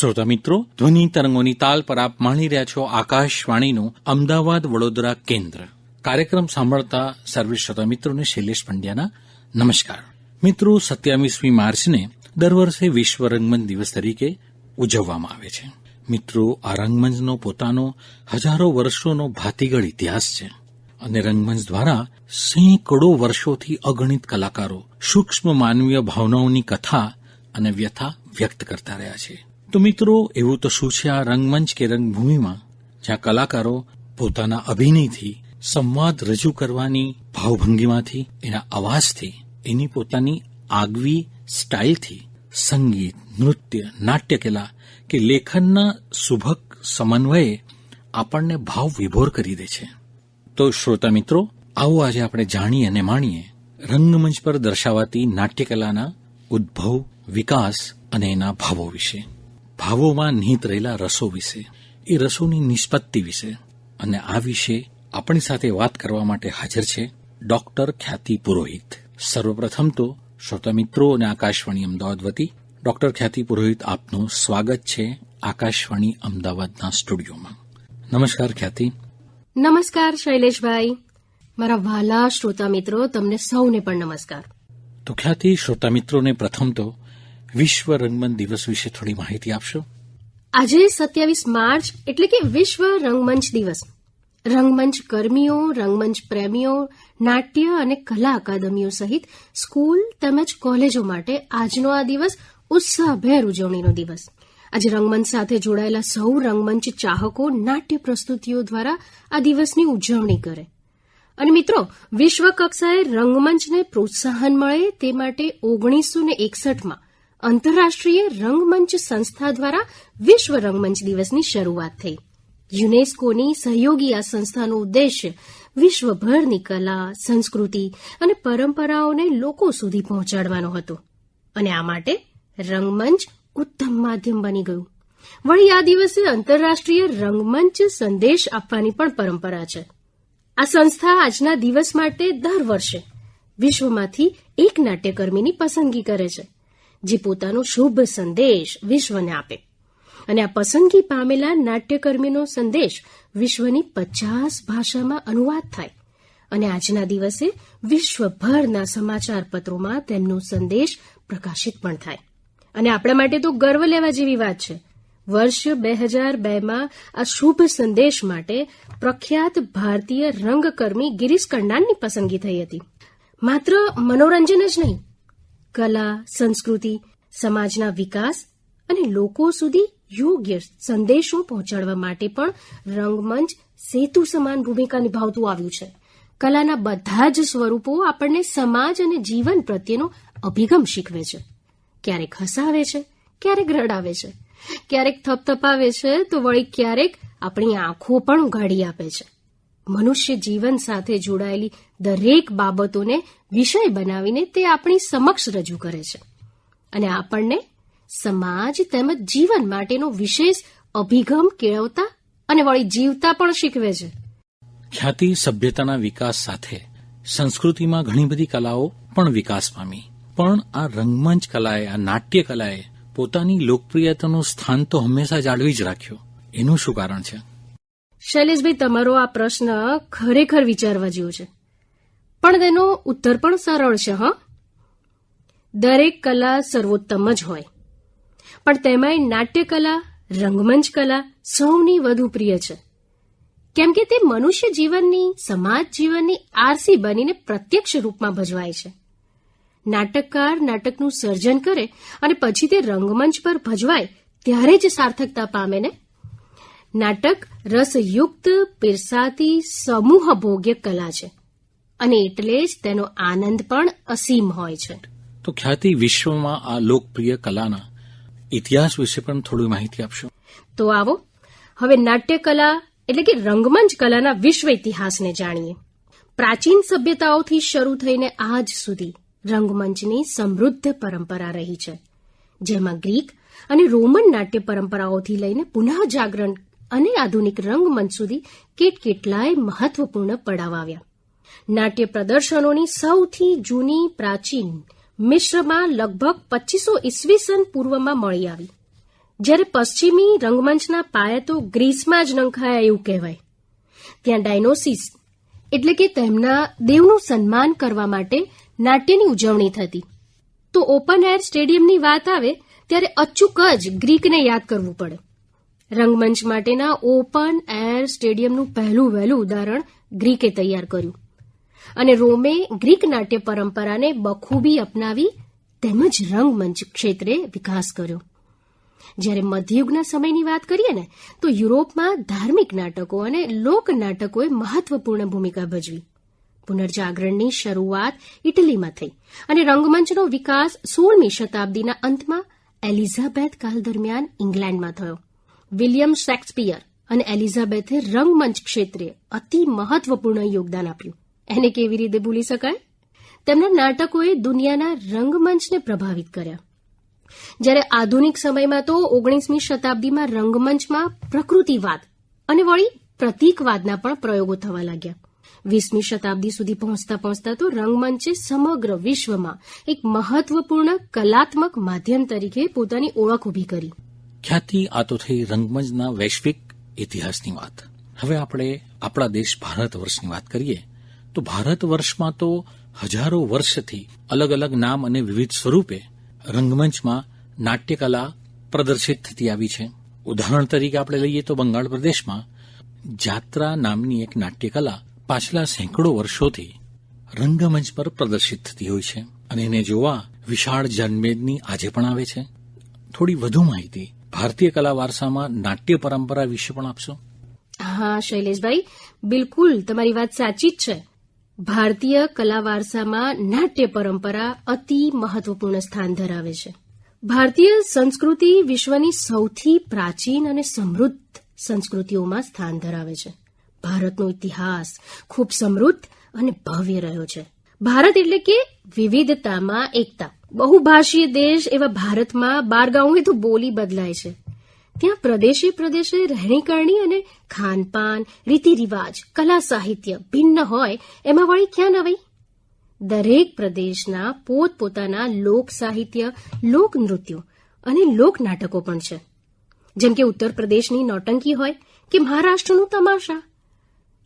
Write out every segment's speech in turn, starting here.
શ્રોતા મિત્રો, ધ્વનિ તરંગોની તાલ પર આપ માણી રહ્યા છો આકાશવાણીનું અમદાવાદ વડોદરા કેન્દ્ર. કાર્યક્રમ સાંભળતા સર્વે શ્રોતા મિત્રોને શૈલેષ પંડ્યાના નમસ્કાર. મિત્રો, સત્યાવીસમી માર્ચને દર વર્ષે વિશ્વ રંગમંચ દિવસ તરીકે ઉજવવામાં આવે છે. મિત્રો, આ રંગમંચનો પોતાનો હજારો વર્ષોનો ભાતીગળ ઇતિહાસ છે અને રંગમંચ દ્વારા સેંકડો વર્ષોથી અગણિત કલાકારો સૂક્ષ્મ માનવીય ભાવનાઓની કથા અને વ્યથા વ્યક્ત કરતા રહ્યા છે. તો મિત્રો, એવું તો શું છે આ રંગમંચ કે રંગભૂમિમાં, જ્યાં કલાકારો પોતાના અભિનયથી સંવાદ રજૂ કરવાની ભાવભંગીમાંથી, એના અવાજથી, એની પોતાની આગવી સ્ટાઇલથી સંગીત, નૃત્ય, નાટ્યકલા કે લેખનના સુભક સમન્વયે આપણને ભાવ વિભોર કરી દે છે. તો શ્રોતા મિત્રો, આવો આજે આપણે જાણીએ અને માણીએ રંગમંચ પર દર્શાવાતી નાટ્યકલાના ઉદ્ભવ, વિકાસ અને એના ભાવો વિશે. ભાવોમાં નિહિત રહેલા રસો વિશે એ રસોની નિષ્પત્તિ વિશે અને આ વિશે આપણી સાથે વાત કરવા માટે હાજર છે ડોક્ટર ખ્યાતિ પુરોહિત. સર્વપ્રથમ તો શ્રોતા મિત્રો અને આકાશવાણી અમદાવાદ વતી ડોક્ટર ખ્યાતિ પુરોહિત આપનું સ્વાગત છે આકાશવાણી અમદાવાદના સ્ટુડિયોમાં. નમસ્કાર ખ્યાતિ. નમસ્કાર શૈલેષભાઈ. મારા વહાલા શ્રોતા મિત્રો તમને સૌને પણ નમસ્કાર. તો ખ્યાતિ શ્રોતા મિત્રોને પ્રથમ તો વિશ્વ રંગમંચ દિવસ વિશે થોડી માહિતી આપશો? આજે સત્યાવીસ માર્ચ એટલે કે વિશ્વ રંગમંચ દિવસ. રંગમંચ કર્મીઓ, રંગમંચ પ્રેમીઓ, નાટ્ય અને કલા અકાદમીઓ સહિત સ્કૂલ તેમજ કોલેજો માટે આજનો આ દિવસ ઉત્સાહભેર ઉજવણીનો દિવસ. આજે રંગમંચ સાથે જોડાયેલા સૌ રંગમંચ ચાહકો નાટ્ય પ્રસ્તુતિઓ દ્વારા આ દિવસની ઉજવણી કરે. અને મિત્રો વિશ્વ કક્ષાએ રંગમંચને પ્રોત્સાહન મળે તે માટે ઓગણીસો ને એકસઠમાં આંતરરાષ્ટ્રીય રંગમંચ સંસ્થા દ્વારા વિશ્વ રંગમંચ દિવસની શરૂઆત થઈ. યુનેસ્કોની સહયોગી આ સંસ્થાનો ઉદ્દેશ્ય વિશ્વભરની કલા, સંસ્કૃતિ અને પરંપરાઓને લોકો સુધી પહોંચાડવાનો હતો. અને આ માટે રંગમંચ ઉત્તમ માધ્યમ બની ગયું. વળી આ દિવસે આંતરરાષ્ટ્રીય રંગમંચ સંદેશ આપવાની પણ પરંપરા છે. આ સંસ્થા આજના દિવસ માટે દર વર્ષે વિશ્વમાંથી એક નાટ્યકર્મીની પસંદગી કરે છે. જે પોતાનો શુભ સંદેશ વિશ્વને આપે. અને આ પસંદગી પામેલા નાટ્યકર્મીનો સંદેશ વિશ્વની પચાસ ભાષામાં અનુવાદ થાય. અને આજના દિવસે વિશ્વભરના સમાચાર પત્રોમાં તેમનો સંદેશ પ્રકાશિત પણ થાય. અને આપણા માટે તો ગર્વ લેવા જેવી વાત છે. વર્ષ બે હજાર બેમાં આ શુભ સંદેશ માટે પ્રખ્યાત ભારતીય રંગકર્મી ગિરીશ કંડાનની પસંદગી થઈ હતી. માત્ર મનોરંજન જ નહીં કલા, સંસ્કૃતિ, સમાજના વિકાસ અને લોકો સુધી યોગ્ય સંદેશો પહોંચાડવા માટે પણ રંગમંચ સેતુ સમાન ભૂમિકા નિભાવતું આવ્યું છે. કલાના બધા જ સ્વરૂપો આપણને સમાજ અને જીવન પ્રત્યેનો અભિગમ શીખવે છે. ક્યારેક હસાવે છે, ક્યારેક રડાવે છે. ક્યારેક થપથપાવે છે, તો વળી ક્યારેક આપણી આંખો પણ ઉઘાડી આપે છે. મનુષ્ય જીવન સાથે જોડાયેલી દરેક બાબતોને વિષય બનાવીને તે આપણી સમક્ષ રજૂ કરે છે. અને આપણને સમાજ તેમજ જીવન માટેનો વિશેષ અભિગમ કેળવતા અને વળી જીવતા પણ શીખવે છે. ખ્યાતિ, સભ્યતાના વિકાસ સાથે સંસ્કૃતિમાં ઘણી બધી કલાઓ પણ વિકાસ પામી. પણ આ રંગમંચ કલાએ, આ નાટ્ય કલાએ પોતાની લોકપ્રિયતાનું સ્થાન તો હંમેશા જાળવી જ રાખ્યું. એનું શું કારણ છે? શૈલેષભાઈ, તમારો આ પ્રશ્ન ખરેખર વિચારવા જેવો છે. પણ તેનો ઉત્તર પણ સરળ છે, હા. દરેક કલા સર્વોત્તમ જ હોય. પણ તેમાંય નાટ્યકલા રંગમંચ કલા સૌની વધુ પ્રિય છે. કેમ કે તે મનુષ્ય જીવનની, સમાજ જીવનની આરસી બનીને પ્રત્યક્ષ રૂપમાં ભજવાય છે. નાટકકાર નાટકનું સર્જન કરે અને પછી તે રંગમંચ પર ભજવાય, ત્યારે જ સાર્થકતા પામે ને નાટક રસયુક્ત પીરસાતી સમૂહ ભોગ્ય કલા છે. અને એટલે જ તેનો આનંદ પણ અસીમ હોય છે. તો ખ્યાતિ વિશ્વમાં આ લોકપ્રિય કલાના ઇતિહાસ વિશે પણ થોડી માહિતી આપશો? તો આવો હવે નાટ્યકલા એટલે કે રંગમંચ કલાના વિશ્વ ઇતિહાસને જાણીએ. પ્રાચીન સભ્યતાઓથી શરૂ થઈને આજ સુધી રંગમંચની સમૃદ્ધ પરંપરા રહી છે. જેમાં ગ્રીક અને રોમન નાટ્ય પરંપરાઓથી લઈને પુનઃ જાગરણ અને આધુનિક રંગમંચ સુધી કેટકેટલાય મહત્વપૂર્ણ પડાવ આવ્યા. નાટ્ય પ્રદર્શનોની સૌથી જૂની પ્રાચીન મિશ્રમાં લગભગ પચીસો ઈસવીસન પૂર્વમાં મળી આવી. જ્યારે પશ્ચિમી રંગમંચના પાયા તો ગ્રીસમાં જ નંખાયા એવું કહેવાય. ત્યાં ડાયનોસિસ એટલે કે તેમના દેવનું સન્માન કરવા માટે નાટ્યની ઉજવણી થતી. તો ઓપન એર સ્ટેડિયમની વાત આવે, ત્યારે અચૂક જ ગ્રીકને યાદ કરવું પડે. રંગમંચ માટેના ઓપન એર સ્ટેડિયમનું પહેલું વહેલું ઉદાહરણ ગ્રીકે તૈયાર કર્યું. અને રોમે ગ્રીક નાટ્ય પરંપરાને બખૂબી અપનાવી તેમજ રંગમંચ ક્ષેત્રે વિકાસ કર્યો. જ્યારે મધ્યયુગના સમયની વાત કરીએ ને, તો યુરોપમાં ધાર્મિક નાટકો અને લોક નાટકોએ મહત્વપૂર્ણ ભૂમિકા ભજવી. પુનર્જાગરણની શરૂઆત ઇટલીમાં થઈ અને રંગમંચનો વિકાસ સોળમી શતાબ્દીના અંતમાં એલિઝાબેથ કાલ દરમિયાન ઇંગ્લેન્ડમાં થયો. વિલિયમ શેક્સપિયર અને એલિઝાબેથે રંગમંચ ક્ષેત્રે અતિ મહત્વપૂર્ણ યોગદાન આપ્યું. એને કેવી રીતે ભૂલી શકાય? તેમના નાટકોએ દુનિયાના રંગમંચને પ્રભાવિત કર્યા. જ્યારે આધુનિક સમયમાં તો ઓગણીસમી શતાબ્દીમાં રંગમંચમાં પ્રકૃતિવાદ અને વળી પ્રતીકવાદના પણ પ્રયોગો થવા લાગ્યા. વીસમી શતાબ્દી સુધી પહોંચતા પહોંચતા તો રંગમંચે સમગ્ર વિશ્વમાં એક મહત્વપૂર્ણ કલાત્મક માધ્યમ તરીકે પોતાની ઓળખ ઊભી કરી. ખ્યાતિ આ તો થઈ રંગમંચના વૈશ્વિક ઇતિહાસની વાત. હવે આપણે આપણા દેશ ભારત વર્ષની વાત કરીએ, તો ભારત વર્ષમાં તો હજારો વર્ષથી અલગ અલગ નામ અને વિવિધ સ્વરૂપે રંગમંચમાં નાટ્યકલા પ્રદર્શિત થતી આવી છે. ઉદાહરણ તરીકે આપણે લઈએ તો બંગાળ પ્રદેશમાં જાત્રા નામની એક નાટ્યકલા પાછલા સેંકડો વર્ષોથી રંગમંચ પર પ્રદર્શિત થતી હોય છે અને એને જોવા વિશાળ જનમેદની આજે પણ આવે છે. થોડી વધુ માહિતી ભારતીય કલા વારસામાં નાટ્ય પરંપરા વિશે પણ આપશો? હા, શૈલેષભાઈ, બિલકુલ તમારી વાત સાચી જ છે. ભારતીય કલા વારસામાં નાટ્ય પરંપરા અતિ મહત્વપૂર્ણ સ્થાન ધરાવે છે. ભારતીય સંસ્કૃતિ વિશ્વની સૌથી પ્રાચીન અને સમૃદ્ધ સંસ્કૃતિઓમાં સ્થાન ધરાવે છે. ભારતનો ઇતિહાસ ખૂબ સમૃદ્ધ અને ભવ્ય રહ્યો છે. ભારત એટલે કે વિવિધતામાં એકતા. બહુભાષીય દેશ એવા ભારતમાં બારગાઉએ તો બોલી બદલાય છે. ત્યાં પ્રદેશે પ્રદેશે રહેણીકરણી અને ખાનપાન રીતિ રિવાજ કલા સાહિત્ય ભિન્ન હોય, એમાં વળી ક્યાં નવાઈ? દરેક પ્રદેશના પોતપોતાના લોક સાહિત્ય લોકનૃત્યો અને લોકનાટકો પણ છે. જેમ કે ઉત્તર પ્રદેશની નોટંકી હોય કે મહારાષ્ટ્રનું તમાશા.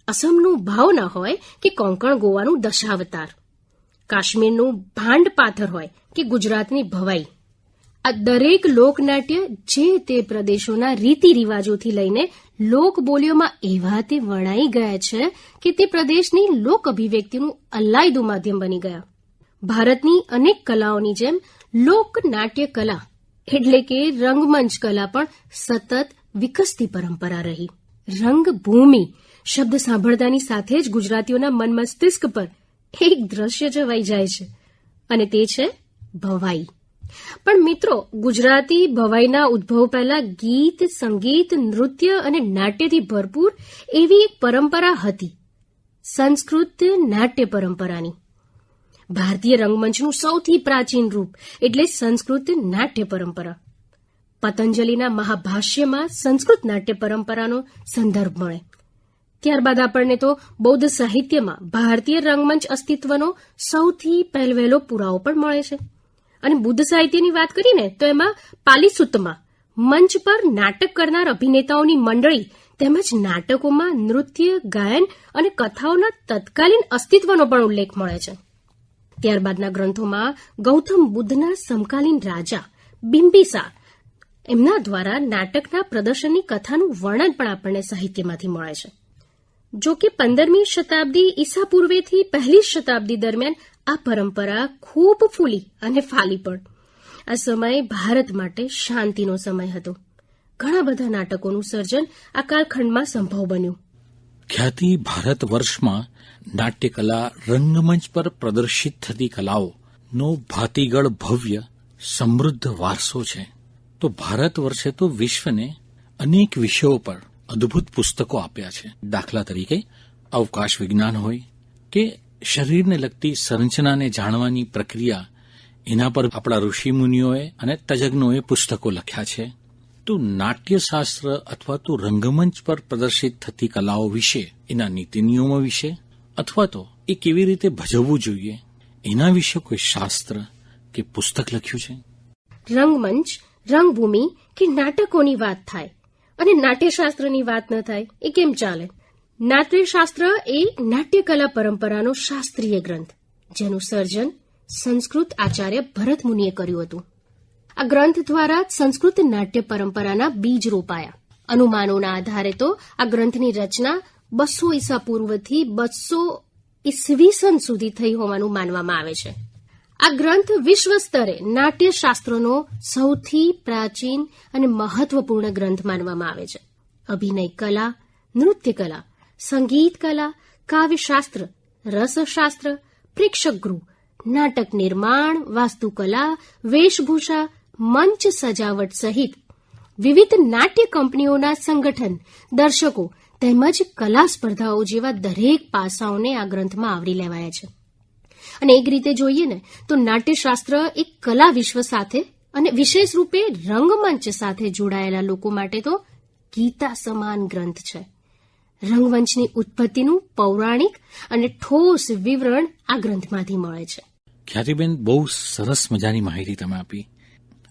અસમનું ભાવના હોય કે કોંકણ ગોવાનું દશાવતાર. કાશ્મીરનું ભાંડ પાથર હોય કે ગુજરાતની ભવાઈ. આ દરેક લોકનાટ્ય જે તે પ્રદેશોના રીતિ રિવાજોથી લઈને લોકબોલીઓમાં એવા તે વણાઈ ગયા છે કે તે પ્રદેશની લોક અભિવ્યક્તિનું અલાયદું માધ્યમ બની ગયા. ભારતની અનેક કલાઓની જેમ લોકનાટ્ય કલા એટલે કે રંગમંચ કલા પણ સતત વિકસતી પરંપરા રહી. રંગભૂમિ શબ્દ સાંભળતાની સાથે જ ગુજરાતીઓના મન મસ્તિષ્ક પર એક દ્રશ્ય જવાઈ જાય છે, અને તે છે ભવાઈ. પણ મિત્રો, ગુજરાતી ભવાઈના ઉદ્ભવ પહેલા ગીત, સંગીત, નૃત્ય અને નાટ્યથી ભરપૂર એવી એક પરંપરા હતી, સંસ્કૃત નાટ્ય પરંપરાની. ભારતીય રંગમંચનું સૌથી પ્રાચીન રૂપ એટલે સંસ્કૃત નાટ્ય પરંપરા. પતંજલિના મહાભાષ્યમાં સંસ્કૃત નાટ્ય પરંપરાનો સંદર્ભ મળે. ત્યારબાદ આપણને તો બૌદ્ધ સાહિત્યમાં ભારતીય રંગમંચ અસ્તિત્વનો સૌથી પહેલવહેલો પુરાવો પણ મળે છે. અને બુદ્ધ સાહિત્યની વાત કરીને તો એમાં પાલીસુતમાં મંચ પર નાટક કરનાર અભિનેતાઓની મંડળી તેમજ નાટકોમાં નૃત્ય, ગાયન અને કથાઓના તત્કાલીન અસ્તિત્વનો પણ ઉલ્લેખ મળે છે. ત્યારબાદના ગ્રંથોમાં ગૌતમ બુદ્ધના સમકાલીન રાજા બિંબિસા એમના દ્વારા નાટકના પ્રદર્શનની કથાનું વર્ણન પણ આપણને સાહિત્યમાંથી મળે છે. જો કે પંદરમી શતાબ્દી ઈસા પૂર્વેથી પહેલી શતાબ્દી દરમિયાન આ પરંપરા ખૂબ ફૂલી અને ફાલી પણ આ સમય ભારત માટે શાંતિનો સમય હતો. ઘણા બધા નાટકોનું સર્જન આ કાલખંડમાં સંભવ બન્યું. ખ્યાતિ ભારત વર્ષમાં નાટ્યકલા રંગમંચ પર પ્રદર્શિત થતી કલાઓનો ભાતીગળ ભવ્ય, સમૃદ્ધ વારસો છે. તો ભારત વર્ષે તો વિશ્વને અનેક વિષયો પર અદ્ભુત પુસ્તકો આપ્યા છે. દાખલા તરીકે, અવકાશ વિજ્ઞાન હોય કે શરીરને લગતી સંરચનાને જાણવાની પ્રક્રિયા, એના પર આપણા ઋષિમુનિઓએ અને તજજ્ઞોએ પુસ્તકો લખ્યા છે. તો નાટ્યશાસ્ત્ર અથવા તો રંગમંચ પર પ્રદર્શિત થતી કલાઓ વિશે, એના નીતિ નિયમો વિશે, અથવા તો એ કેવી રીતે ભજવવું જોઈએ, એના વિશે કોઈ શાસ્ત્ર કે પુસ્તક લખ્યું છે? રંગમંચ, રંગભૂમિ કે નાટકોની વાત થાય અને નાટ્યશાસ્ત્રની વાત ન થાય, એ કેમ ચાલે? નાટ્યશાસ્ત્ર એ નાટ્યકલા પરંપરાનો શાસ્ત્રીય ગ્રંથ, જેનું સર્જન સંસ્કૃત આચાર્ય ભરત મુનિએ કર્યું હતું. આ ગ્રંથ દ્વારા સંસ્કૃત નાટ્ય પરંપરાના બીજ રોપાયા. અનુમાનોના આધારે તો આ ગ્રંથની રચના બસો ઈસા પૂર્વથી બસો ઈસવીસન સુધી થઈ હોવાનું માનવામાં આવે છે. આ ગ્રંથ વિશ્વ સ્તરે નાટ્યશાસ્ત્રનો સૌથી પ્રાચીન અને મહત્વપૂર્ણ ગ્રંથ માનવામાં આવે છે. અભિનય કલા, નૃત્ય કલા, સંગીત કલા, કાવ્યશાસ્ત્ર, રસશાસ્ત્ર, પ્રેક્ષકગૃહ, નાટક નિર્માણ, વાસ્તુકલા, વેશભૂષા, મંચ સજાવટ સહિત વિવિધ નાટ્ય કંપનીઓના સંગઠન, દર્શકો તેમજ કલા સ્પર્ધાઓ જેવા દરેક પાસાઓને આ ગ્રંથમાં આવરી લેવાયા છે. અને એક રીતે જોઈએ ને, તો નાટ્યશાસ્ત્ર એક કલા વિશ્વ સાથે અને વિશેષ રૂપે રંગમંચ સાથે જોડાયેલા લોકો માટે તો ગીતા સમાન ગ્રંથ છે. રંગમંચની ઉત્પત્તિનું પૌરાણિક અને ઠોસ વિવરણ આ ગ્રંથમાંથી મળે છે. ખ્યાતિબેન, બહુ સરસ મજાની માહિતી તમે આપી.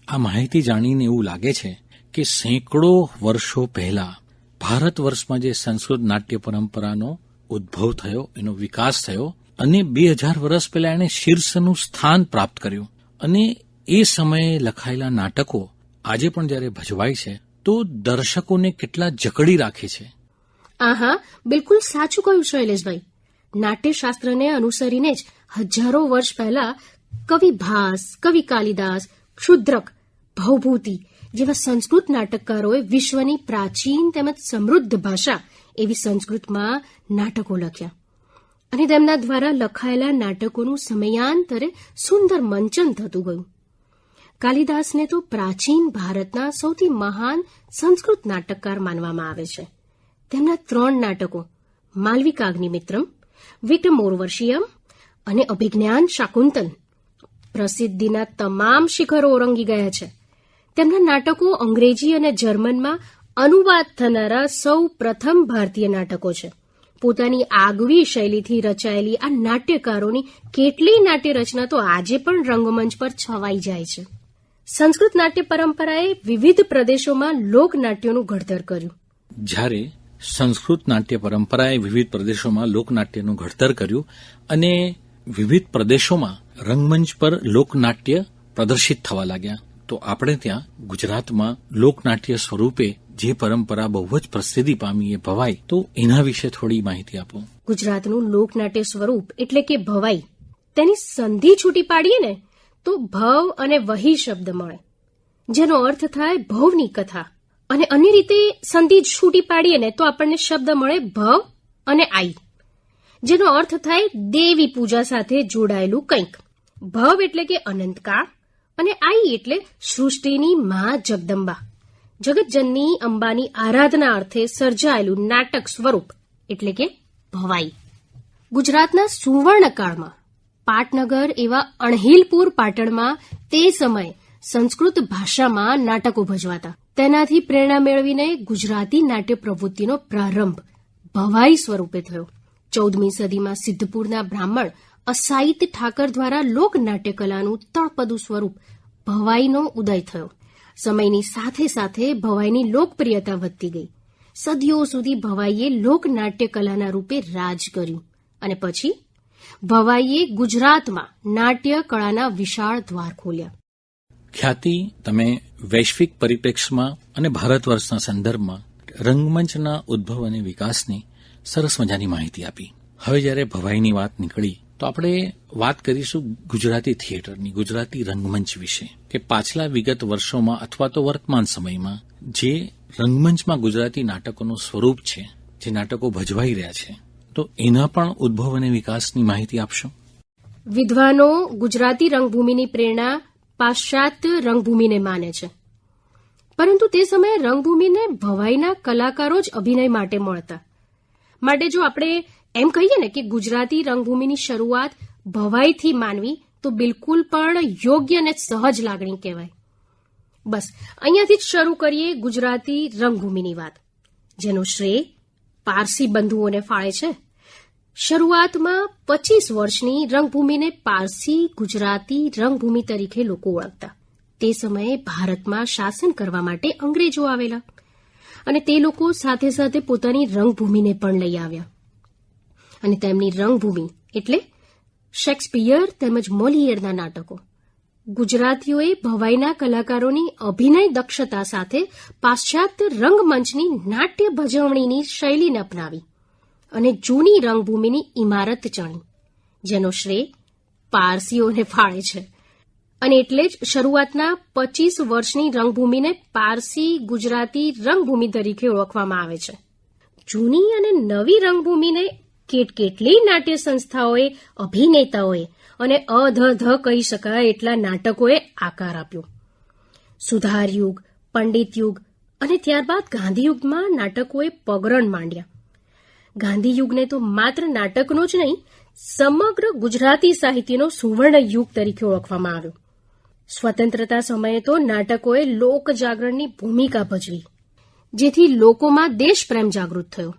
આ માહિતી જાણીને એવું લાગે છે કે સેંકડો વર્ષો પહેલા ભારત વર્ષમાં જે સંસ્કૃત નાટ્ય પરંપરાનો ઉદ્ભવ થયો, એનો વિકાસ થયો અને બે હજાર વર્ષ પહેલા એણે શીર્ષનું સ્થાન પ્રાપ્ત કર્યું. અને એ સમયે લખાયેલા નાટકો આજે પણ જ્યારે ભજવાય છે, તો દર્શકોને કેટલા જકડી રાખે છે. આહા, બિલકુલ સાચું કહ્યું શૈલેષભાઈ. નાટ્યશાસ્ત્રને અનુસરીને જ હજારો વર્ષ પહેલા કવિ ભાસ, કવિ કાલિદાસ, ક્ષુદ્રક, ભવભૂતિ જેવા સંસ્કૃત નાટકકારોએ વિશ્વની પ્રાચીન તેમજ સમૃદ્ધ ભાષા એવી સંસ્કૃતમાં નાટકો લખ્યા. અને તેમના દ્વારા લખાયેલા નાટકોનું સમયાંતરે સુંદર મંચન થતું ગયું. કાલિદાસને તો પ્રાચીન ભારતના સૌથી મહાન સંસ્કૃત નાટકકાર માનવામાં આવે છે. તેમના ત્રણ નાટકો માલવિકાગ્નિમિત્રમ વિક્રમોર્વશિયમ અને અભિજ્ઞાન શાકુંતલ, પ્રસિદ્ધિના તમામ શિખરો ઓરંગી ગયા છે. તેમના નાટકો અંગ્રેજી અને જર્મનમાં અનુવાદ થનારા સૌ પ્રથમ ભારતીય નાટકો છે. પોતાની આગવી શૈલીથી રચાયેલી આ નાટ્યકારોની કેટલીય નાટ્ય રચના તો આજે પણ રંગમંચ પર છવાઈ જાય છે. સંસ્કૃત નાટ્ય પરંપરાએ વિવિધ પ્રદેશોમાં લોકનાટ્યોનું ઘડતર કર્યું. જ્યારે સંસ્કૃત નાટ્ય પરંપરાએ વિવિધ પ્રદેશોમાં લોકનાટ્યનું ઘડતર કર્યું અને વિવિધ પ્રદેશોમાં રંગમંચ પર લોકનાટ્ય પ્રદર્શિત થવા લાગ્યા, તો આપણે ત્યાં ગુજરાતમાં લોકનાટ્ય સ્વરૂપે જે પરંપરા બહુ જ પ્રસિદ્ધિ પામી એ ભવાઈ, તો એના વિશે થોડી માહિતી આપો. ગુજરાતનું લોકનાટ્ય સ્વરૂપ એટલે કે ભવાઈ, તેની સંધિ છૂટી પાડીએ ને, તો ભવ અને વહી શબ્દ મળે, જેનો અર્થ થાય ભવની કથા. અને અન્ય રીતે સંધિ છૂટી પાડીએ ને, તો આપણને શબ્દ મળે ભવ અને આઈ, જેનો અર્થ થાય દેવી પૂજા સાથે જોડાયેલું કંઈક. ભવ એટલે કે અનંતકાળ અને આઈ એટલે સૃષ્ટિની મા જગદંબા. જગતજનની અંબાની આરાધના અર્થે સર્જાયેલું નાટક સ્વરૂપ, એટલે કે ભવાઈ. ગુજરાતના સુવર્ણકાળમાં પાટનગર એવા અણહિલપુર પાટણમાં તે સમયે સંસ્કૃત ભાષામાં નાટકો ભજવાતા. તેનાથી પ્રેરણા મેળવીને ગુજરાતી નાટ્ય પ્રવૃત્તિનો પ્રારંભ ભવાઈ સ્વરૂપે થયો. ચૌદમી સદીમાં સિદ્ધપુરના બ્રાહ્મણ અસાહિત ઠાકર દ્વારા લોક નાટ્યકલાનું તળપદું સ્વરૂપ ભવાઈનો ઉદય થયો. સમયની સાથે સાથે ભવાઈની લોકપ્રિયતા વધતી ગઈ. સદીઓ સુધી ભવાઈએ લોકનાટ્ય કલાના રૂપે રાજ કર્યું. અને પછી ભવાઈએ ગુજરાતમાં નાટ્ય કળાના વિશાળ દ્વાર ખોલ્યા. ખ્યાતિ તમે વૈશ્વિક પરિપ્રેક્ષમાં અને ભારત વર્ષના સંદર્ભમાં રંગમંચના ઉદ્ભવ અને વિકાસની સરસ મજાની માહિતી આપી. હવે જ્યારે ભવાઈની વાત નીકળી તો આપણે વાત કરીશું ગુજરાતી થિયેટરની, ગુજરાતી રંગમંચ વિશે, કે પાછલા વિગત વર્ષોમાં અથવા તો વર્તમાન સમયમાં જે રંગમંચમાં ગુજરાતી નાટકોનું સ્વરૂપ છે, જે નાટકો ભજવાઈ રહ્યા છે, તો એના પણ ઉદ્ભવ અને વિકાસની માહિતી આપશો? વિદ્વાનો ગુજરાતી રંગભૂમિની પ્રેરણા પાશ્ચાત્ય રંગભૂમિને માને છે. પરંતુ તે સમયે રંગભૂમિને ભવાઈના કલાકારો જ અભિનય માટે મળતા. માટે જો આપણે એમ કહીએ ને કે ગુજરાતી રંગભૂમિની શરૂઆત ભવાઈથી માનવી તો બિલકુલ પણ યોગ્ય અને સહજ લાગણી કહેવાય. બસ, અહીંયાથી જ શરૂ કરીએ ગુજરાતી રંગભૂમિની વાત, જેનો શ્રેય પારસી બંધુઓને ફાળે છે. શરૂઆતમાં પચીસ વર્ષની રંગભૂમિને પારસી ગુજરાતી રંગભૂમિ તરીકે લોકો ઓળખતા. તે સમયે ભારતમાં શાસન કરવા માટે અંગ્રેજો આવેલા અને તે લોકો સાથે સાથે પોતાની રંગભૂમિને પણ લઈ આવ્યા. અને તેમની રંગભૂમિ એટલે શેક્સપિયર તેમજ મોલિયરના નાટકો. ગુજરાતીઓએ ભવાઈના કલાકારોની અભિનય દક્ષતા સાથે પાશ્ચાત્ય રંગમંચની નાટ્ય ભજવણીની શૈલીને અપનાવી અને જૂની રંગભૂમિની ઇમારત ચણી, જેનો શ્રેય પારસીઓને ફાળે છે. અને એટલે જ શરૂઆતના પચીસ વર્ષની રંગભૂમિને પારસી ગુજરાતી રંગભૂમિ તરીકે ઓળખવામાં આવે છે. જૂની અને નવી રંગભૂમિને કેટકેટલી નાટ્ય સંસ્થાઓએ, અભિનેતાઓએ અને અધધ કહી શકાય એટલા નાટકોએ આકાર આપ્યો. સુધાર યુગ, પંડિત યુગ અને ત્યારબાદ ગાંધીયુગમાં નાટકોએ પગરણ માંડ્યા. ગાંધીયુગને તો માત્ર નાટકનો જ નહીં, સમગ્ર ગુજરાતી સાહિત્યનો સુવર્ણ યુગ તરીકે ઓળખવામાં આવ્યો. સ્વતંત્રતા સમયે તો નાટકોએ લોકજાગરણની ભૂમિકા ભજવી, જેથી લોકોમાં દેશપ્રેમ જાગૃત થયો.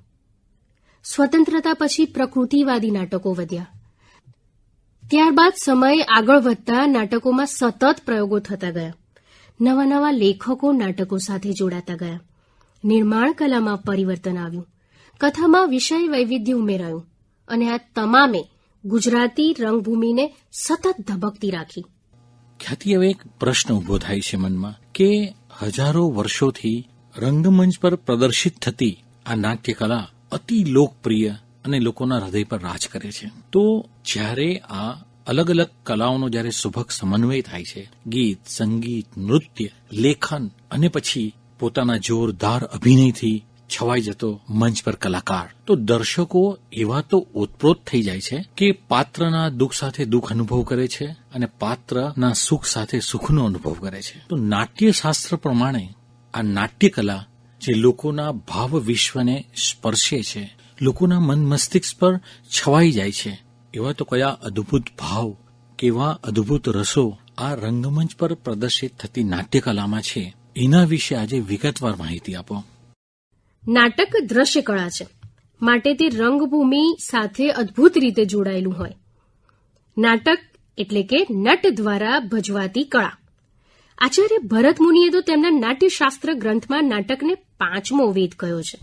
સ્વતંત્રતા પછી પ્રકૃતિવાદી નાટકો વધ્યા. ત્યારબાદ સમય આગળ વધતા નાટકોમાં સતત પ્રયોગો થતા ગયા. નવા નવા લેખકો નાટકો સાથે જોડાતા ગયા. નિર્માણ કલામાં પરિવર્તન આવ્યું. કથામાં વિષય વૈવિધ્ય ઉમેરાયું અને આ તમામે ગુજરાતી રંગભૂમિને સતત ધબકતી રાખી. ખ્યાતિ હવે એક પ્રશ્ન ઊભો થાય છે મનમાં કે હજારો વર્ષોથી રંગમંચ પર પ્રદર્શિત થતી આ નાટ્યકલા અતિ લોકપ્રિય અને લોકોના હૃદય પર રાજ કરે છે. તો જ્યારે આ અલગ અલગ કલાઓનો જ્યારે સુભગ સમન્વય થાય છે, ગીત, સંગીત, નૃત્ય, લેખન અને પછી પોતાના જોરદાર અભિનયથી છવાઈ જતો મંચ પર કલાકાર. તો દર્શકો એવા તો ઓતપ્રોત થઈ જાય છે કે પાત્રના દુઃખ સાથે દુઃખ અનુભવ કરે છે અને પાત્રના સુખ સાથે સુખનો અનુભવ કરે છે. તો નાટ્યશાસ્ત્ર પ્રમાણે આ નાટ્યકલા જે લોકોના ભાવ વિશ્વને સ્પર્શે છે. લોકોના મન મસ્તિષ્ક પર છવાઈ જાય છે. એવા તો કયા અદ્ભુત ભાવ, કેવા અદ્ભુત રસો આ રંગમંચ પર પ્રદર્શિત થતી નાટ્યકલામાં છે. એના વિશે આજે વિગતવાર માહિતી આપો. નાટક દ્રશ્ય કળા છે. માટે તે રંગભૂમિ સાથે અદ્ભુત રીતે જોડાયેલું હોય. નાટક એટલે કે નટ દ્વારા ભજવાતી કળા. આચાર્ય ભરત મુનિએ તો તેમના નાટ્યશાસ્ત્ર ગ્રંથમાં નાટકને પાંચમો વેદ કયો છે?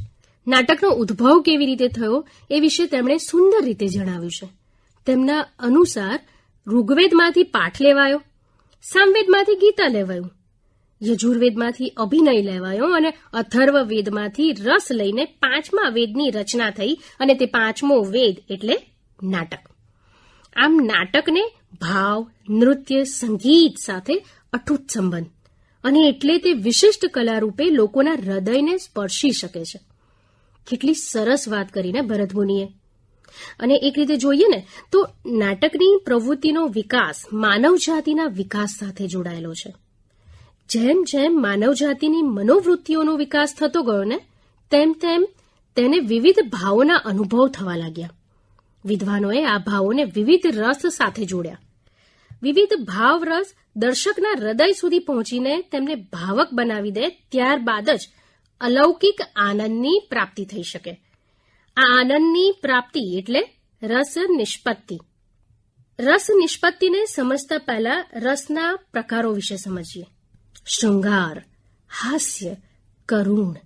નાટકનો ઉદ્ભવ કેવી રીતે થયો એ વિશે તેમણે સુંદર રીતે જણાવ્યું છે. તેમના અનુસાર ઋગ્વેદમાંથી પાઠ લેવાયો, સામવેદમાંથી ગીતા લેવાયું, યજુર્વેદમાંથી અભિનય લેવાયો અને અથર્વ વેદમાંથી રસ લઈને પાંચમા વેદની રચના થઈ અને તે પાંચમો વેદ એટલે નાટક. આમ નાટકને ભાવ, નૃત્ય, સંગીત સાથે અઠૂટ સંબંધ. અને એટલે તે વિશિષ્ટ કલારૂપે લોકોના હૃદયને સ્પર્શી શકે છે. કેટલી સરસ વાત કરીને ભરતમુનિએ અને એક રીતે જોઈએ ને, તો નાટકની પ્રવૃત્તિનો વિકાસ માનવજાતિના વિકાસ સાથે જોડાયેલો છે. જેમ જેમ માનવજાતિની મનોવૃત્તિઓનો વિકાસ થતો ગયો ને, તેમ તેમ તેને વિવિધ ભાવોના અનુભવ થવા લાગ્યા. વિદ્વાનોએ આ ભાવોને વિવિધ રસ સાથે જોડ્યા. વિવિધ ભાવ રસ દર્શકના હૃદય સુધી પહોંચીને તેમને ભાવક બનાવી દે ત્યારબાદ જ અલૌકિક આનંદની પ્રાપ્તિ થઈ શકે. આ આનંદની પ્રાપ્તિ એટલે રસ નિષ્પત્તિ. રસ નિષ્પત્તિને સમજતા પહેલા રસના પ્રકારો વિશે સમજીએ. શૃંગાર, હાસ્ય, કરુણ,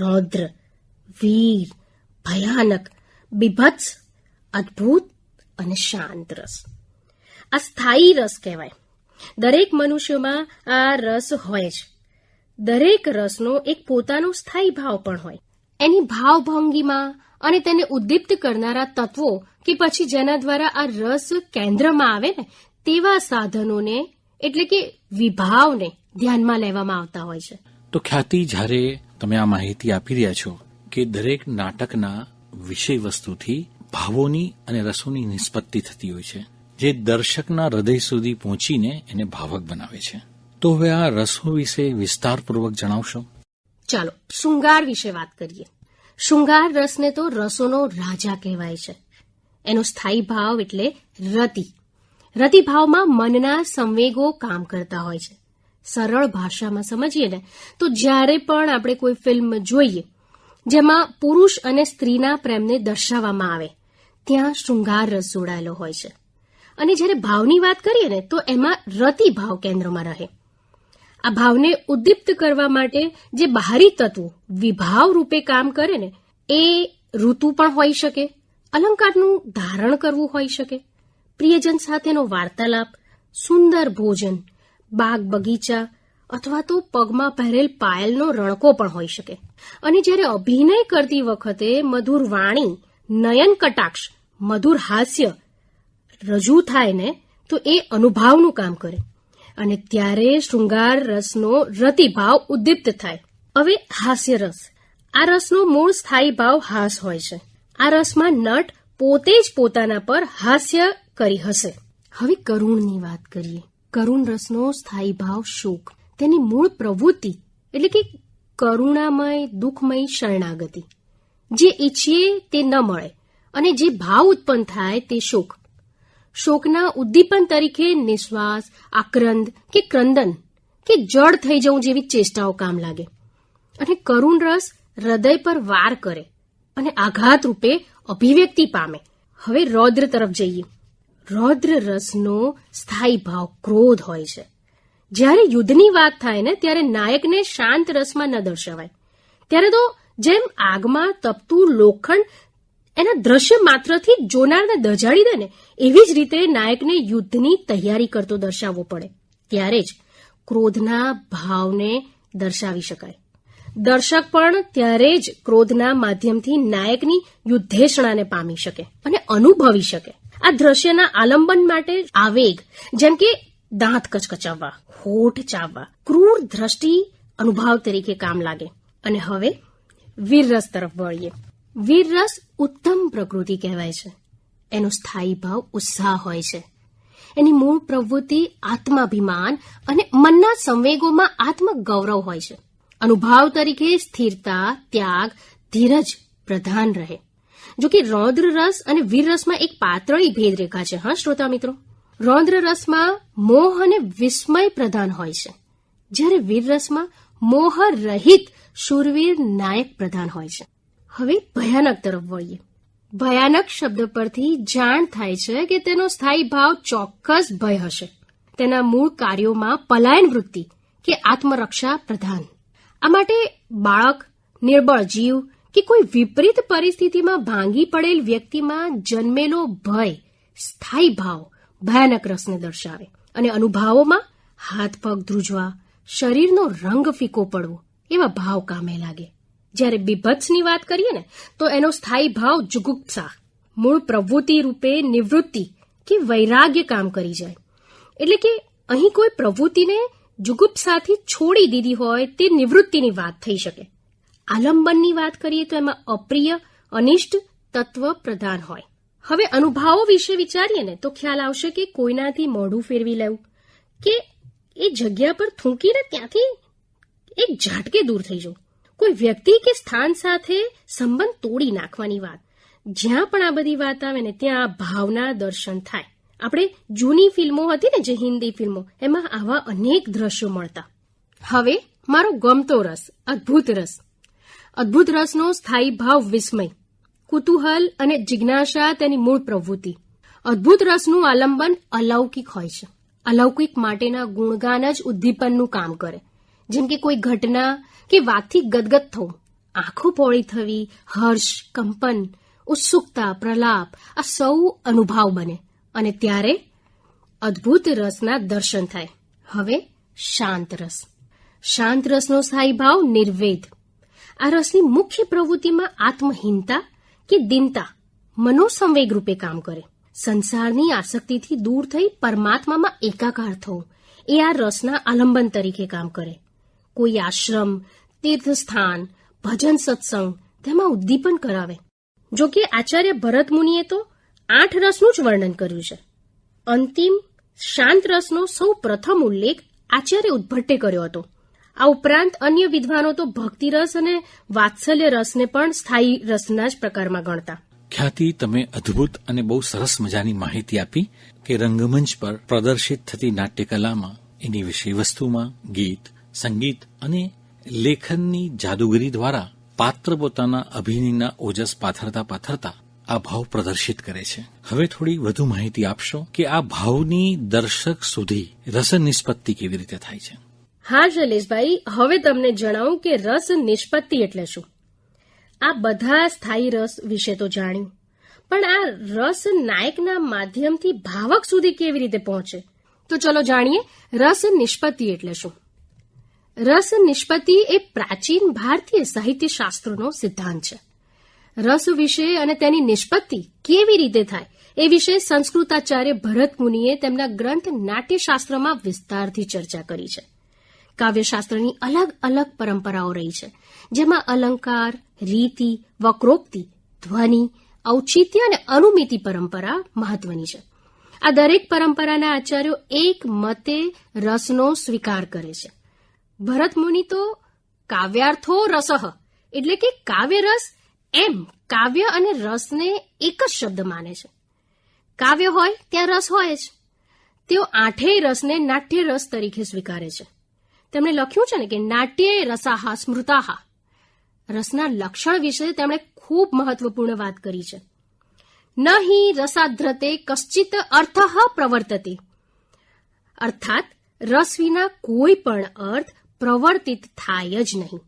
રૌદ્ર, વીર, ભયાનક, બીભત્સ, અદ્ભુત અને શાંત રસ. આ સ્થાયી રસ કહેવાય. દરેક મનુષ્યમાં આ રસ હોય જ. દરેક રસનો એક પોતાનો સ્થાયી ભાવ પણ હોય. એની ભાવભંગીમાં અને તેને ઉદ્દીપ્ત કરનારા તત્વો કે પછી જેના દ્વારા આ રસ કેન્દ્રમાં આવે ને, તેવા સાધનોને, એટલે કે વિભાવને ધ્યાનમાં લેવામાં આવતા હોય છે. તો ખ્યાતિ જ્યારે તમે આ માહિતી આપી રહ્યા છો કે દરેક નાટકના વિષય વસ્તુથી ભાવોની અને રસોની નિષ્પત્તિ થતી હોય છે જે દર્શકના હૃદય સુધી પહોંચીને એને ભાવક બનાવે છે. તો હવે આ રસો વિશે વિસ્તારપૂર્વક જણાવશો? ચાલો, શૃંગાર વિશે વાત કરીએ. શૃંગાર રસને તો રસોનો રાજા કહેવાય છે. એનો સ્થાયી ભાવ એટલે રતિ. રતિ ભાવમાં મનના સંવેગો કામ કરતા હોય છે. સરળ ભાષામાં સમજીએ ને, તો જ્યારે પણ આપણે કોઈ ફિલ્મ જોઈએ, જેમાં પુરુષ અને સ્ત્રીના પ્રેમને દર્શાવવામાં આવે, ત્યાં શૃંગાર રસ જોડાયેલો હોય છે. અને જ્યારે ભાવની વાત કરીએ ને, તો એમાં રતિ ભાવ કેન્દ્રમાં રહે. આ ભાવને ઉદ્દીપ્ત કરવા માટે જે બહારી તત્વો, વિભાવ રૂપે કામ કરે ને, એ ઋતુ પણ હોઈ શકે, અલંકારનું ધારણ કરવું હોઈ શકે, પ્રિયજન સાથેનો વાર્તાલાપ, સુંદર ભોજન, બાગ બગીચા અથવા તો પગમાં પહેરેલ પાયલનો રણકો પણ હોઈ શકે. અને જ્યારે અભિનય કરતી વખતે મધુર વાણી, નયન કટાક્ષ, મધુર હાસ્ય રજૂ થાય ને, તો એ અનુભાવનું કામ કરે. અને ત્યારે શૃંગાર રસનો રતિભાવ ઉદ્દીપ્ત થાય. હવે હાસ્ય રસ. આ રસનો મૂળ સ્થાયી ભાવ હાસ હોય છે. આ રસમાં નટ પોતે જ પોતાના પર હાસ્ય કરી હશે. હવે કરુણની વાત કરીએ. કરુણ રસનો સ્થાયી ભાવ શોક. તેની મૂળ પ્રવૃત્તિ, એટલે કે કરુણામય, દુઃખમય શરણાગતિ. જે ઈચ્છીએ તે ન મળે, અને જે ભાવ ઉત્પન્ન થાય તે શોક. શોકના ઉદ્દીપન તરીકે નિશ્વાસ, આક્રંદ કે ક્રંદન કે જડ થઈ જવું જેવી ચેષ્ટાઓ કામ લાગે. અને કરુણ રસ હૃદય પર વાર કરે અને આઘાત રૂપે અભિવ્યક્તિ પામે. હવે રૌદ્ર તરફ જઈએ. રૌદ્ર રસનો સ્થાયી ભાવ ક્રોધ હોય છે. જ્યારે યુદ્ધની વાત થાય ને, ત્યારે નાયકને શાંત રસમાં ન દર્શાવાય. ત્યારે તો જેમ આગમાં તપતું લોખંડ એના દ્રશ્ય માત્રથી જોનારને દજાડી દે ને એવી જ રીતે નાયકને યુદ્ધની તૈયારી કરતો દર્શાવવો પડે. ત્યારે જ ક્રોધના ભાવને દર્શાવી શકાય. દર્શક પણ ત્યારે જ ક્રોધના માધ્યમથી નાયકની યુદ્ધેષણાને પામી શકે અને અનુભવી શકે. આ દ્રશ્યના આલંબન માટે આવેગ જેમ કે દાંત કચકચાવવા, હોઠ ચાવવા, ક્રૂર દ્રષ્ટિ અનુભાવ તરીકે કામ લાગે. અને હવે વીરરસ તરફ વળીએ. વીરરસ ઉત્તમ પ્રકૃતિ કહેવાય છે. એનો સ્થાયી ભાવ ઉત્સાહ હોય છે. એની મૂળ પ્રવૃત્તિ આત્માભિમાન અને મનના સંવેગોમાં આત્મગૌરવ હોય છે. અનુભાવ તરીકે સ્થિરતા, ત્યાગ, ધીરજ પ્રધાન રહે. જો કે રૌદ્ર રસ અને વીર રસમાં એક પાતળી ભેદરેખા છે, હા, શ્રોતા મિત્રો? રૌદ્ર રસમાં મોહ અને વિસ્મય પ્રધાન હોય છે. જ્યારે વીર રસમાં મોહ રહિત શૂરવીર નાયક પ્રધાન હોય છે. હવે ભયાનક તરફ વળીએ. ભયાનક શબ્દ પરથી જાણ થાય છે કે તેનો સ્થાયી ભાવ ચોક્કસ ભય હશે. તેના મૂળ કાર્યોમાં પલાયન વૃત્તિ કે આત્મરક્ષા પ્રધાન. આ માટે બાળક, નિર્બળ જીવ કે કોઈ વિપરીત પરિસ્થિતિમાં ભાંગી પડેલ વ્યક્તિમાં જન્મેલો ભય, સ્થાયી ભાવ ભયાનક રસને દર્શાવે અને અનુભાવોમાં હાથ પગ ધ્રુજવા, શરીરનો રંગ ફીકો પડવો એવા ભાવ કામે લાગે. જ્યારે બીભત્સની વાત કરીએ ને, તો એનો સ્થાયી ભાવ જુગુપ્સા, મૂળ પ્રવૃત્તિ રૂપે નિવૃત્તિ કે વૈરાગ્ય કામ કરી જાય. એટલે કે અહીં કોઈ પ્રવૃત્તિને જુગુપ્સાથી છોડી દીધી હોય તે નિવૃત્તિની વાત થઈ શકે. આલંબનની વાત કરીએ તો એમાં અપ્રિય, અનિષ્ટ તત્વ પ્રધાન હોય. હવે અનુભાવો વિશે વિચારીએ ને, તો ખ્યાલ આવશે કે કોઈનાથી મોઢું ફેરવી લેવું. કે એ જગ્યા પર થૂંકીને ત્યાંથી એક ઝાટકે દૂર થઈ જવું. કોઈ વ્યક્તિ કે સ્થાન સાથે સંબંધ તોડી નાખવાની વાત. જ્યાં પણ આ બધી વાત આવે ને, ત્યાં ભાવના દર્શન થાય. આપણે જૂની ફિલ્મો હતી ને, જે હિન્દી ફિલ્મો, એમાં આવા અનેક દ્રશ્યો મળતા. હવે મારો ગમતો રસ, અદ્ભુત રસ. અદ્ભુત રસનો સ્થાયી ભાવ વિસ્મય, કુતૂહલ અને જિજ્ઞાસા તેની મૂળ પ્રવૃત્તિ. અદ્ભુત રસનું આલંબન અલૌકિક હોય છે. અલૌકિક માટેના ગુણગાન જ ઉદ્દીપનનું કામ કરે. જેમ કે કોઈ ઘટના કે વાતથી ગદગદ થવું. આંખો પોળી થવી, હર્ષ, કંપન, ઉત્સુકતા, પ્રલાપ, આ સૌ અનુભાવ બને અને ત્યારે અદ્ભુત રસના દર્શન થાય. હવે શાંત રસ. શાંત રસનો સ્થાયી ભાવ નિર્વેદ. આ રસની મુખ્ય પ્રવૃત્તિમાં આત્મહીનતા કે દિનતા મનોસંવેગ રૂપે કામ કરે. સંસારની આસક્તિથી દૂર થઈ પરમાત્મામાં એકાકાર થવું એ આ રસના આલંબન તરીકે કામ કરે. કોઈ આશ્રમ, તીર્થસ્થાન, ભજન સત્સંગ તેમાં ઉદ્દીપન કરાવે. જો કે આચાર્ય ભરત મુનિએ તો આઠ રસનું જ વર્ણન કર્યું છે. અંતિમ શાંત રસનો સૌ પ્રથમ ઉલ્લેખ આચાર્ય ઉદ્ભટ્ટે કર્યો હતો. આ ઉપરાંત અન્ય વિદ્વાનો તો ભક્તિ રસ અને વાત્સલ્ય રસને પણ સ્થાયી રસના જ પ્રકારમાં ગણતા. ખ્યાતિ તમે અદ્ભુત અને બહુ સરસ મજાની માહિતી આપી કે રંગમંચ પર પ્રદર્શિત થતી નાટ્યકલામાં એની વિષય વસ્તુમાં ગીત સંગીત અને લેખનની જાદુગરી દ્વારા પાત્ર પોતાના અભિનયના ઓજસ પાથરતા પાથરતા આ ભાવ પ્રદર્શિત કરે છે. હવે થોડી વધુ માહિતી આપશો કે આ ભાવની દર્શક સુધી રસ નિષ્પત્તિ કેવી રીતે થાય છે. હા, શૈલેષભાઈ, હવે તમને જણાવું કે રસ નિષ્પત્તિ એટલે શું? આ બધા સ્થાયી રસ વિશે તો જાણ્યું. પણ આ રસ નાયકના માધ્યમથી ભાવક સુધી કેવી રીતે પહોંચે? તો ચલો જાણીએ, રસ નિષ્પત્તિ એટલે શું? રસ નિષ્પત્તિ એ પ્રાચીન ભારતીય સાહિત્ય શાસ્ત્રનો સિદ્ધાંત છે. રસ વિશે અને તેની નિષ્પત્તિ કેવી રીતે થાય એ વિશે સંસ્કૃતાચાર્ય ભરત મુનિએ તેમના ગ્રંથ નાટ્યશાસ્ત્રમાં વિસ્તારથી ચર્ચા કરી છે. કાવ્યશાસ્ત્રની અલગ અલગ પરંપરાઓ રહી છે, જેમાં અલંકાર, રીતિ, વક્રોક્તિ, ધ્વનિ, ઔચિત્ય અને અનુમિતિ પરંપરા મહત્વની છે. આ દરેક પરંપરાના આચાર્યો એક મતે રસનો સ્વીકાર કરે છે. ભરત મુનિ તો કાવ્યાર્થો રસઃ. એટલે કે કાવ્ય રસ એમ કાવ્ય અને રસને એક જ શબ્દ માને છે. કાવ્ય હોય ત્યાં રસ હોય જ. તેઓ આઠેય રસને નાટ્ય રસ તરીકે સ્વીકારે છે. તેમણે લખ્યું છે ને કે નાટ્ય રસાહા સ્મૃતાહા. રસના લક્ષણ વિશે તેમણે ખૂબ મહત્વપૂર્ણ વાત કરી છે. નહીં રસાદ્રતે કશ્ચિત અર્થ પ્રવર્તતે. અર્થાત રસ વિના કોઈ પણ અર્થ પ્રવર્તિત થાય જ નહીં.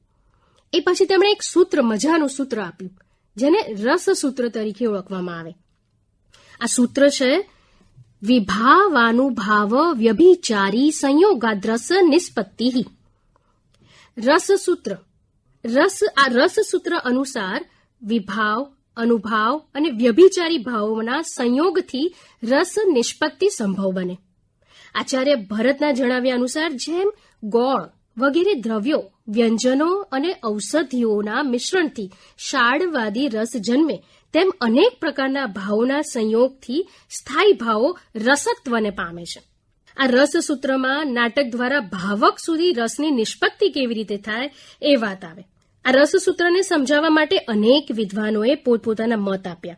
એ પછી તેમણે એક સૂત્ર, મજાનું સૂત્ર આપ્યું, જેને રસ સૂત્ર તરીકે ઓળખવામાં આવે. આ સૂત્ર છે, વિભાવાનુભાવ વ્યભિચારી સંયોગાદ્રસ નિષ્પત્તિ. રસ સૂત્ર રસ, આ રસ સૂત્ર અનુસાર વિભાવ, અનુભાવ અને વ્યભિચારી ભાવોના સંયોગથી રસ નિષ્પત્તિ સંભવ બને. આચાર્ય ભરતના જણાવ્યા અનુસાર જેમ ગોળ વગેરે દ્રવ્યો, વ્યંજનો અને ઔષધિઓના મિશ્રણથી શાળવાદી રસ જન્મે તેમ અનેક પ્રકારના ભાવોના સંયોગથી સ્થાયી ભાવો રસત્વને પામે છે. આ રસ સૂત્રમાં નાટક દ્વારા ભાવક સુધી રસની નિષ્પત્તિ કેવી રીતે થાય એ વાત આવે. આ રસ સૂત્રને સમજાવવા માટે અનેક વિદ્વાનોએ પોતપોતાના મત આપ્યા.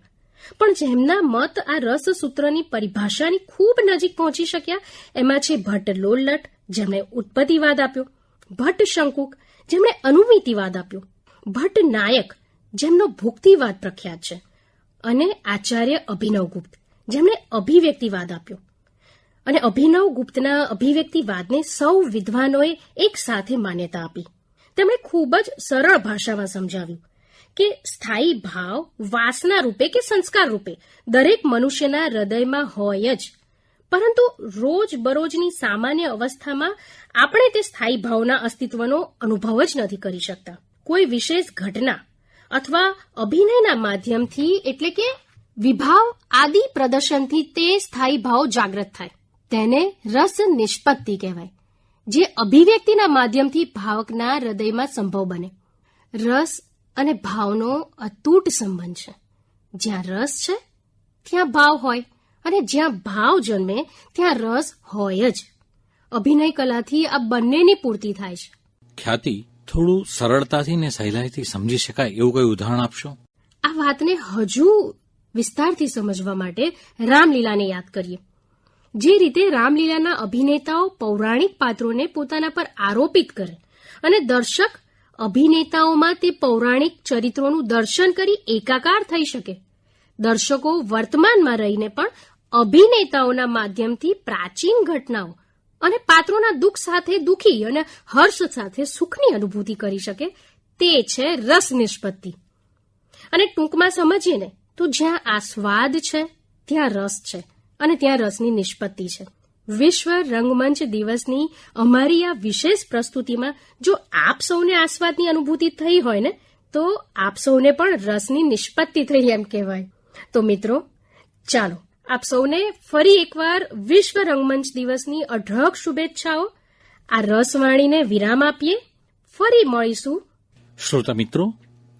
પણ જેમના મત આ રસ સૂત્રની પરિભાષાની ખૂબ નજીક પહોંચી શક્યા, એમાં છે ભટ્ટ લોલ્લટ જેમણે ઉત્પત્તિવાદ આપ્યો. ભટ્ટ શંકુક, જેમણે અનુમિતિવાદ આપ્યો. ભટ્ટ નાયક, જેમનો ભુક્તિવાદ પ્રખ્યાત છે. અને આચાર્ય અભિનવગુપ્ત જેમણે અભિવ્યક્તિવાદ આપ્યો. અને અભિનવ ગુપ્તના અભિવ્યક્તિવાદને સૌ વિદ્વાનોએ એક સાથે માન્યતા આપી. તેમણે ખૂબ જ સરળ ભાષામાં સમજાવ્યું કે સ્થાયી ભાવ વાસના રૂપે કે સંસ્કાર રૂપે દરેક મનુષ્યના હૃદયમાં હોય જ પરંતુ રોજ બરોજની સામાન્ય અવસ્થામાં આપણે તે સ્થાયી ભાવના અસ્તિત્વનો અનુભવ જ નથી કરી શકતા. કોઈ વિશેષ ઘટના અથવા અભિનયના માધ્યમથી એટલે કે વિભાવ આદિ પ્રદર્શનથી તે સ્થાયી ભાવ જાગૃત થાય. તેને રસ નિષ્પત્તિ કહેવાય, જે અભિવ્યક્તિના માધ્યમથી ભાવકના હૃદયમાં સંભવ બને. રસ અને ભાવનો અતૂટ સંબંધ છે. જ્યાં રસ છે, ત્યાં ભાવ હોય. અને જ્યાં ભાવ જન્મે ત્યાં રસ હોય જ. અભિનય કલાથી આ બંનેની પૂર્તિ થાય છે. ખ્યાતિ થોડું સરળતાથી ને સહેલાઈથી સમજી શકાય એવું કોઈ ઉદાહરણ આપશો? આ વાતને હજુ વિસ્તારથી સમજવા માટે રામલીલાને યાદ કરીએ. જે રીતે રામલીલાના અભિનેતાઓ પૌરાણિક પાત્રોને પોતાના પર આરોપિત કરે અને દર્શક અભિનેતાઓમાં તે પૌરાણિક ચરિત્રોનું દર્શન કરી એકાકાર થઈ શકે. દર્શકો વર્તમાનમાં રહીને પણ અભિનેતાઓના માધ્યમથી પ્રાચીન ઘટનાઓ અને પાત્રોના દુઃખ સાથે દુઃખી અને હર્ષ સાથે સુખની અનુભૂતિ કરી શકે તે છે રસ નિષ્પત્તિ. અને ટૂંકમાં સમજીએ ને, તો જ્યાં આસ્વાદ છે, ત્યાં રસ છે અને ત્યાં રસની નિષ્પત્તિ છે. વિશ્વ રંગમંચ દિવસની અમારી આ વિશેષ પ્રસ્તુતિમાં જો આપ સૌને આસ્વાદની અનુભૂતિ થઈ હોય ને, તો આપ સૌને પણ રસની નિષ્પત્તિ થઈ એમ કહેવાય. તો મિત્રો, ચાલો આપ સૌને ફરી એકવાર વિશ્વ રંગમંચ દિવસની અઢળક શુભેચ્છાઓ. આ રસવાણીને વિરામ આપીએ. ફરી મળીશું. શ્રોતા મિત્રો,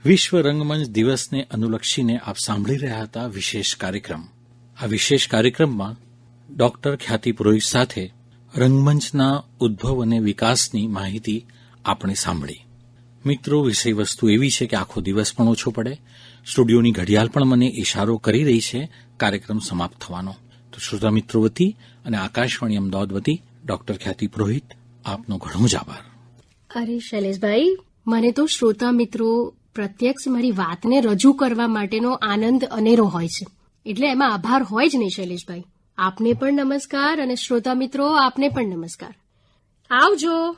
વિશ્વ રંગમંચ દિવસને અનુલક્ષીને આપ સાંભળી રહ્યા હતા વિશેષ કાર્યક્રમ. આ વિશેષ કાર્યક્રમમાં ડોક્ટર ખ્યાતિ પુરોહિત સાથે રંગમંચના ઉદ્ભવ અને વિકાસની માહિતી આપણે સાંભળી. મિત્રો, વિષય વસ્તુ એવી છે કે આખો દિવસ પણ ઓછો પડે. સ્ટુડિયોની ઘડિયાળ પણ મને ઇશારો કરી રહી છે. કાર્યક્રમ સમાપ્ત થવાનો. તો શ્રોતા મિત્રો વતી અને આકાશવાણી અમદાવાદ વતી ડોક્ટર ખ્યાતિ પુરોહિત, આપનો ઘણો જ આભાર. અરે શૈલેષભાઈ, મને તો શ્રોતા મિત્રો પ્રત્યક્ષ મારી વાતને રજૂ કરવા માટેનો આનંદ અનેરો હોય છે. એટલે એમાં આભાર હોય જ નહીં શૈલેષભાઈ. આપને પણ નમસ્કાર અને શ્રોતા મિત્રો આપને પણ નમસ્કાર. આવજો.